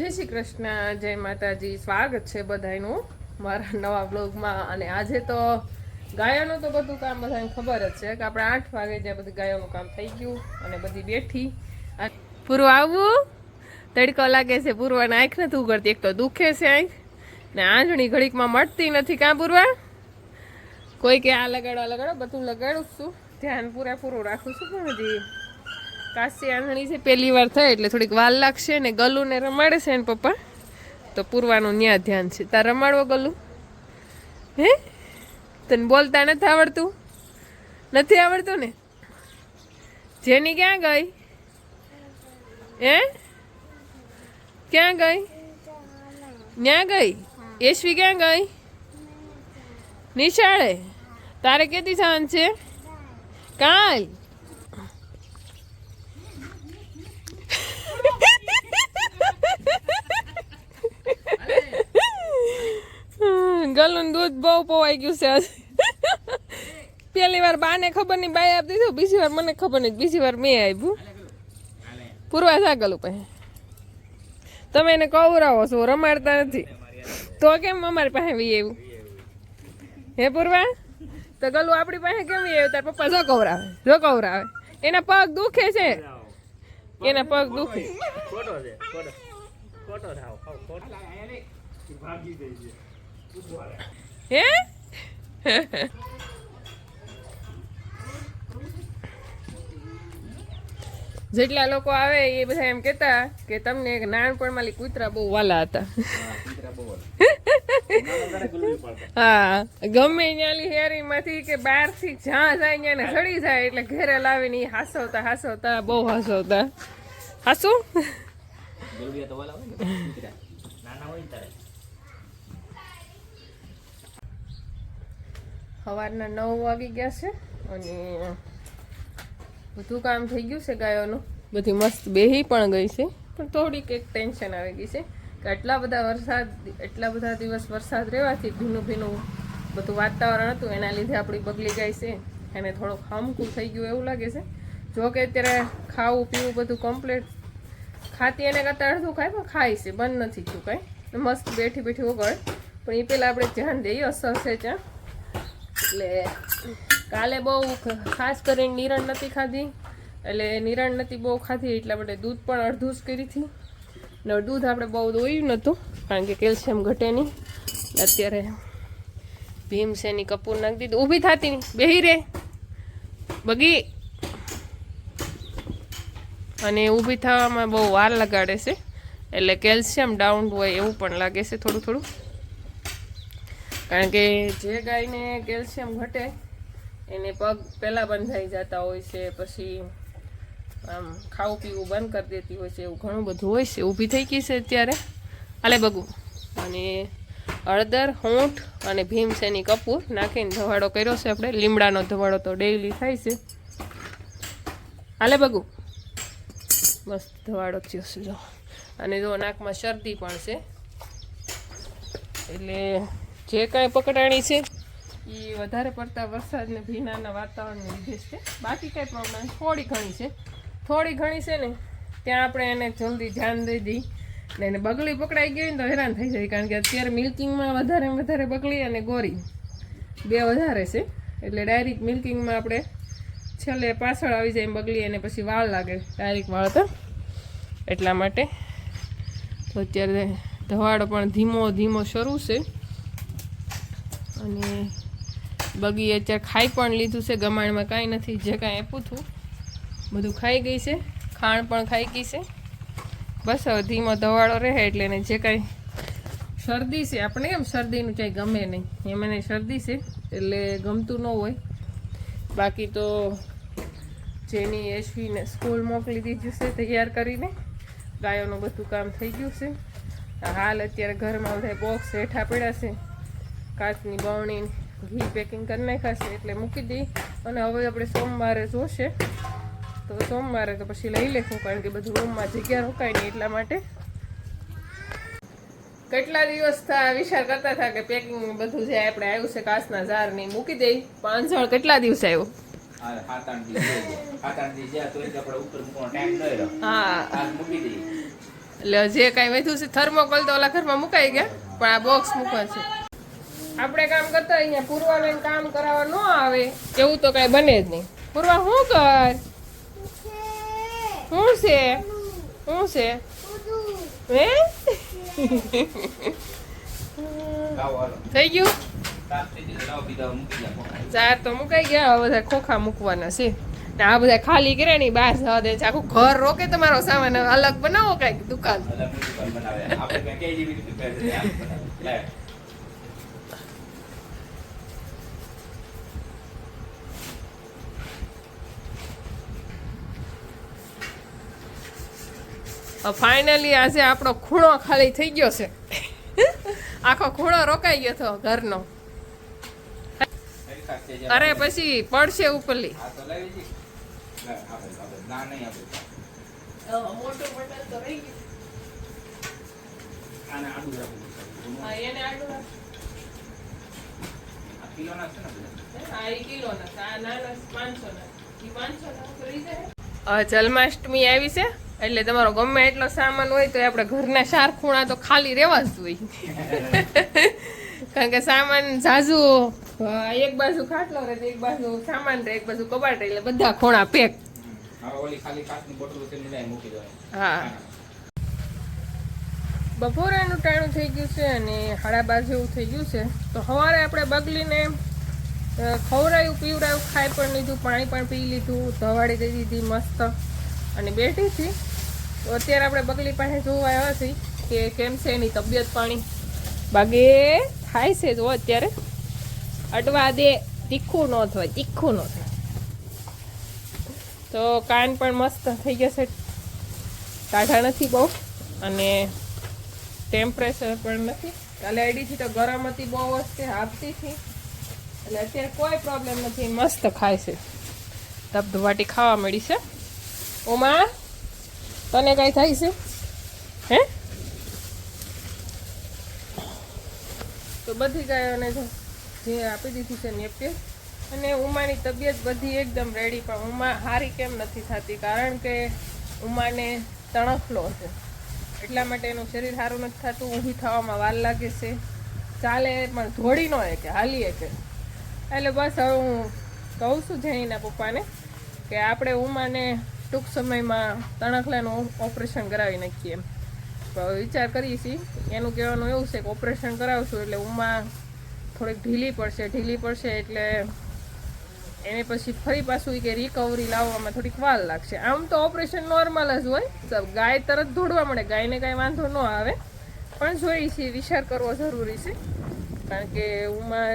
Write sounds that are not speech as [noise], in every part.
જય શ્રી કૃષ્ણ, જય માતાજી. સ્વાગત છે બધાનું મારા નવા બ્લોગમાં અને આજે તો ગાયોનું તો બધું કામ બધાને ખબર જ છે કે આપણે આઠ વાગે જ્યાં બધું ગાયોનું કામ થઈ ગયું અને બધી બેઠી. પૂરું આવવું તડકો લાગે છે પૂરવાને આંખ નથી ઉગડતી એક તો દુખે છે આંખ. ને આંજણી ઘડીકમાં મળતી નથી. કાં પૂરવા? કોઈ કે આ લગાડો આ લગાડો, બધું લગાડું છું. ધ્યાન પૂરેપૂરું રાખું છું પણ હજી. કાશી આંધણી છે, પહેલી વાર થાય એટલે થોડીક વાર લાગશે ને ગલુને રમાડે છે ને પપ્પા. તો પૂરવાનું ન્યા ધ્યાન છે. તાર રમાડવો ગલું? હે? તને બોલતા નથી આવડતું? નથી આવડતું ને? જેની ક્યાં ગઈ? હે? ક્યાં ગઈ? ન્યા ગઈ? યશવી ક્યાં ગઈ? નિશાળે? તારે કેતી સાંજ છે? કાલ? ગલું દૂધ બહુ પવાઈ ગયું છે પહેલી વાર બાને ખબર નહીં બાઈ આપી દીધું, બીજી વાર મને ખબર નહીં, બીજી વાર મેં આપ્યું પૂરવા થા ગલું પાસે. તમે એને કવરાવો છો, રમાડતા નથી. તો કેમ અમારી પાસે વી આવ્યું હે પૂરવા? તો ગલું આપણી પાસે કેમ આવ્યું તાર પપ્પા જો કવરાવે જો કવરાવે. એના પગ દુખે છે. એના પગ દુખે. ખોટો છે ખોટો ખોટો થાવ ખોટો ભાગી જાય છે હે? જેટલા લોકો આવે એ બધા એમ કહેતા કે તમને એક નાનપણમાં લી કૂતરા બહુ વાલા હતા. હા, ગમે ત્યાંની હેરીમાંથી કે બહારથી જ્યાં જાય ત્યાં સડી જાય એટલે ઘરે લાવીને એ હાસવતા હાસવતા, બહુ હાસવતા. હાસું જરૂરિયાત વાલા હોય ને કૂતરા. નાના હોય ને ત્યારે સવારના નવ વાગી ગયા છે અને બધું કામ થઈ ગયું છે ગાયોનું. બધી મસ્ત બેહી પણ ગઈ છે. પણ થોડીક એક ટેન્શન આવી ગઈ છે કે આટલા બધા વરસાદ એટલા બધા દિવસ વરસાદ રહેવાથી ભીનું ભીનું બધું વાતાવરણ હતું. એના લીધે આપણી બગલી ગઈ છે. એને થોડોક હમકું થઈ ગયું એવું લાગે છે. જો કે અત્યારે ખાવું, પીવું બધું કમ્પ્લીટ ખાતી એને કરતાં અડધું ખાય, પણ ખાય છે. બંધ નથી થયું કાંઈ. મસ્ત બેઠી બેઠી વગર પણ એ પહેલાં આપણે ધ્યાન દઈએ, અસર છે ત્યાં. એટલે કાલે બહુ ખાસ કરીને નિરણ નથી ખાધી. એટલે નિરણ નથી બહુ ખાધી, એટલે આપણે દૂધ પણ અડધું જ કરી હતી. ને દૂધ આપણે બહુ દોયું નહોતું, કારણ કે કેલ્શિયમ ઘટે નહીં. અત્યારે ભીમસેની કપૂર નાખી દીધું. ઊભી થતી બેહી રે. બગી. અને ઊભી થવામાં બહુ વાર લગાડે છે. એટલે કેલ્શિયમ ડાઉન હોય એવું પણ લાગે છે થોડું થોડું. કારણ કે જે ગાયને કેલ્શિયમ ઘટે, એને પગ પહેલાં બંધાઈ જતા હોય છે, પછી આમ ખાવું પીવું બંધ કરી દેતી હોય છે, એવું ઘણું બધું હોય છે, ઊભી થઈ ગઈ છે અત્યારે. આલે બગું. અને હળદર, હોંઠ અને ભીમસેની કપૂર નાખીને ધવાડો કર્યો છે આપણે. લીમડાનો ધવાડો તો ડેઈલી થાય છે. હાલે બગું. મસ્ત ધવાડો થયો છે, જો. અને જો નાકમાં શરદી પણ છે. એટલે જે કાંઈ પકડાણી છે એ વધારે પડતા વરસાદને ભીનાના વાતાવરણને લીધે છે. બાકી કાંઈ પ્રોબ્લેમ થોડી ઘણી છે. થોડી ઘણી છે ને, ત્યાં આપણે એને જલ્દી ધ્યાન દઈ દઈ ને એને બગલી પકડાઈ ગઈ ને તો હેરાન થઈ જાય, કારણ કે અત્યારે મિલ્કિંગમાં વધારે વધારે બગલી અને ગોરી બે વધારે છે. એટલે ડાયરેક્ટ મિલ્કિંગમાં આપણે છેલ્લે પાછળ આવી જાય બગલી અને પછી વાળ લાગે ડાયરેક્ટ વાળ તો એટલા માટે. તો અત્યારે ધવાડો પણ ધીમો ધીમો શરૂ છે. અને બગી અત્યારે ખાઈ પણ લીધું છે, ગમાણમાં કાંઈ નથી, જે કાંઈ આપ્યું હતું, બધું ખાઈ ગઈ છે, ખાણ પણ ખાઈ ગઈ છે. બસ હવે ધીમો ધવાળો રહે એટલે એને જે કાંઈ શરદી છે, આપણે કેમ શરદીનું ચાઈ ગમે નહીં એમ એને શરદી છે, એટલે ગમતું ન હોય. બાકી તો જેની એશવીને સ્કૂલ મોકલી દીધું છે, તૈયાર કરીને, ગાયોનું બધું કામ થઈ ગયું છે. હાલ અત્યારે ઘરમાં બધા બોક્સ હેઠા પડ્યા છે. કાચની બવણી ઘી પેકિંગ કરી નાખ્યા એટલે મૂકી દઈ અને હવે આપણે સોમવારે જોશે. તો સોમવારે તો પછી લઈ લેશું કારણ કે બધું રૂમમાં જગ્યા રોકાય નહીં એટલા માટે. કેટલા દિવસ થા વિચાર કરતા હતા કે પેકિંગ બધું જે આપણે આવ્યું છે કાચના ઝાર ને મૂકી દઈ પાંચણ કેટલા દિવસ આવ્યો એટલે જે કઈ વધ્યું છે થર્મોકોલ તો ઓલા ઘરમાં મુકાઈ ગયા પણ આ બોક્સ મૂકવા છે. આપણે કામ કરતા અહીંયા પૂર્વાબેન કામ કરાવવા ન આવે. એવું તો કાંઈ બને જ નહીં. પૂર્વા શું કર? શું છે? શું છે? હે? થઈ ગયું? ચાર તો મુકાઈ ગયા, હવે બધા ખોખા મૂકવાના છે. ને આ બધા ખાલી કર્યા ની બહાર જવા દે છે. આખું ઘર રોકે તમારો સામાન. અલગ બનાવો કંઈક દુકાન અલગ મ્યુનિસિપલ બનાવે આપણે કઈ કઈ જેવી રીતે કરે આમ બનાવે લે ફાઇનલી આજે આપણો ખૂણો ખાલી થઈ ગયો છે. આખો ખૂણો રોકાઈ ગયો હતો ઘરનો. અરે પછી પડશે ઉપરલી. જન્માષ્ટમી આવી છે. એટલે તમારો ગમે એટલો સામાન હોય તો આપણે ઘરના ચાર ખૂણા તો ખાલી રહેવા જ જોઈએ. [laughs] કારણ કે સામાન ઝાઝુ એક બાજુ ખાટલો રહે તો એક બાજુ સામાન રહે એક બાજુ કબાટ રહે એટલે બધા ખૂણા પેક હવે ઓલી ખાલી કાચની બોટલ છે ને મૂકી દેવાની. હા. બપોરાનું ટાણું થઈ ગયું છે અને હળાબા જેવું થઈ ગયું છે. તો સવારે આપણે બગલીને ખવરાયું ખવડાયું પીવડાયું ખાઈ પણ લીધું પાણી પણ પી લીધું ધવાડી દઈ દીધી મસ્ત. અને બેઠી હતી. તો અત્યારે આપણે બગલી પાસે જોવા આવ્યા છીએ કે કેમ છે એની તબિયત પાણી? બાગે થાય છે જો અત્યારે. અટવા દે, તીખું ન થાય, તીખું ન થાય. તો કાન પણ મસ્ત થઈ ગયા છે. ટાઢા નથી બહુ. અને ટેમ્પરેચર પણ નથી. કાલે આઈડીથી તો ગરમ હતી, બહુ વસ્તે આપતી હતી. એટલે અત્યારે કોઈ પ્રોબ્લેમ નથી. મસ્ત ખાય છે. ધબધબાટી ખાવા મળી છે. ઓમાં તને કઈ થાય છે? હે? તો બધી ગાયોને જે આપી દીધી છે નેપિયર અને ઉમાની તબિયત બધી એકદમ રેડી પણ ઉમા હારી કેમ નથી થતી? કારણ કે ઉમાને તણખલો છે. એટલા માટે એનું શરીર સારું નથી થતું ઊભી થવામાં વાર લાગે છે. ચાલે પણ ધોડી ન કે હાલીએ કે એટલે બસ હવે હું કહું છું જૈનના પપ્પાને કે આપણે ઉમાને ટૂંક સમયમાં તણખલાનું ઓપરેશન કરાવી નાખીએ. વિચાર કરીએ છીએ. એનું કહેવાનું એવું છે કે ઓપરેશન કરાવશું એટલે ઉમા થોડીક ઢીલી પડશે. ઢીલી પડશે એટલે એને પછી ફરી પાછું કે રિકવરી લાવવામાં થોડીક વાર લાગશે. આમ તો ઓપરેશન નોર્મલ જ હોય. ગાય તરત દોડવા મળે ગાયને કાંઈ વાંધો ન આવે. પણ જોઈએ છીએ, વિચાર કરવો જરૂરી છે. કારણ કે ઉમા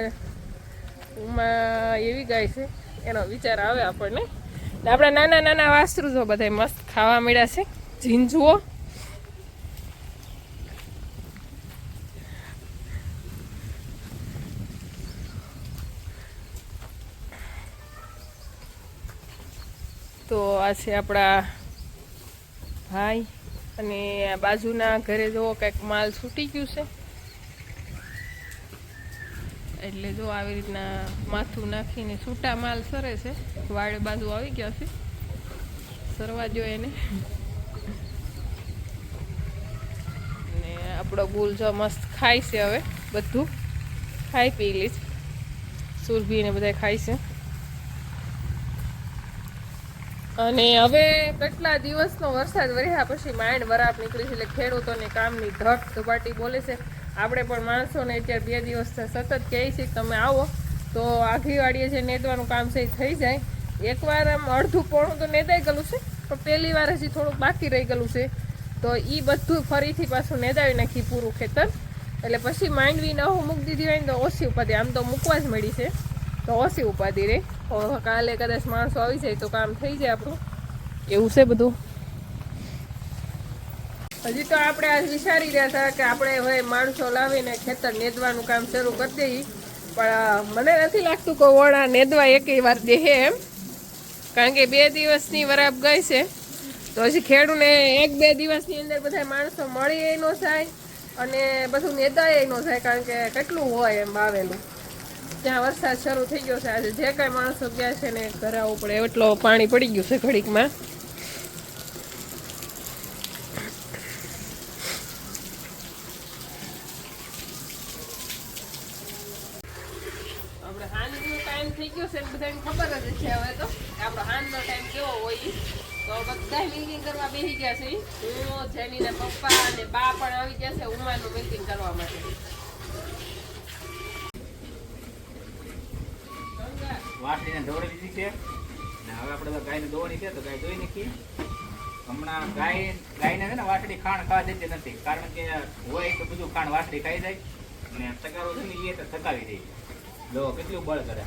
ઉમા એવી ગાય છે, એનો વિચાર આવે આપણને. આપણા નાના નાના વાસ્ત્રુ જો બધા મસ્ત ખાવા મળ્યા છે. ઝીંઝુઓ તો આ છે આપણા ભાઈ અને બાજુના ઘરે જોવો કંઈક માલ છૂટી ગયું છે. એટલે જો આવી રીતના માથું નાખીને છૂટા માલ સરે છે વાડે બાજુ આવી ગયા છે, સરવા જો એને. ને આપણો ગુલ જો મસ્ત ખાય છે હવે, બધું. ખાઈ પી લી સુરભી ને બધા ખાય છે. અને હવે કેટલા દિવસનો વરસાદ વર્યા પછી માંડ વરાપ નીકળી છે, એટલે ખેડૂતોને કામની ધટ ધપાટી બોલે છે. આપણે પણ માણસોને અત્યારે બે દિવસ સતત કહે છે કે તમે આવો. તો આઘીવાડીએ જે નેદવાનું કામ છે એ થઈ જાય. એકવાર આમ અડધું પોણું તો નેદાઈ ગયેલું છે, પણ પહેલી વાર હજી થોડુંક બાકી રહી ગયેલું છે. તો એ બધું ફરીથી પાછું નેદાવી નાખી પૂરું ખેતર. એટલે પછી માંડવી હું મૂકી દીધી હોય ને તો ઓછી ઉપાધિ. આમ તો મૂકવા જ મળી છે. તો ઓછી ઉપાધિ રહી કાલે કદાચ માણસો આવી જાય તો કામ થઈ જાય આપણું. એવું છે બધું? હજી તો આપણે આજ વિચારી રહ્યા હતા કે આપણે હવે માણસો લાવીને ખેતર નેદવાનું કામ શરૂ કરી દઈએ. પણ મને નથી લાગતું કે ઓળા નેદવા એકેય વાર દેહે એમ. કારણ કે બે દિવસની વરાપ ગઈ છે. તો હજી ખેડૂને એક બે દિવસની અંદર બધા માણસો મળી ન થાય અને બધું નેદાય ન થાય કારણ કે કેટલું હોય એમ આવેલું. ત્યાં વરસાદ શરૂ થઈ ગયો છે. આજે જે કાંઈ માણસો ગયા છે ને ઘરે પડે. એટલો પાણી પડી ગયું છે ઘડીકમાં થઈ ગયો છે ને બધાને ખબર જ છે હવે તો કે આપણો હાંજનો ટાઈમ કેવો હોય ઈ. તો બધા મિલ્કિંગ કરવા બેસી ગયા છે ઈ. હું જેનીના પપ્પા અને બા પણ ગયા મિલ્કિંગ દોડી દીધી છે. હવે આપણે તો ગાયને દોડી છે, તો ગાય દોઈ નાખીએ હમણાં ગાય, ગાયને છે ને વાસળી ખાણ ખાવા દેતી નથી, કારણ કે હોય તો બધું ખાણ વાસળી ખાઈ જાય. અને ટકારો છે ને એ તો ટકાવી દે. જો, કેટલું બળ કરે.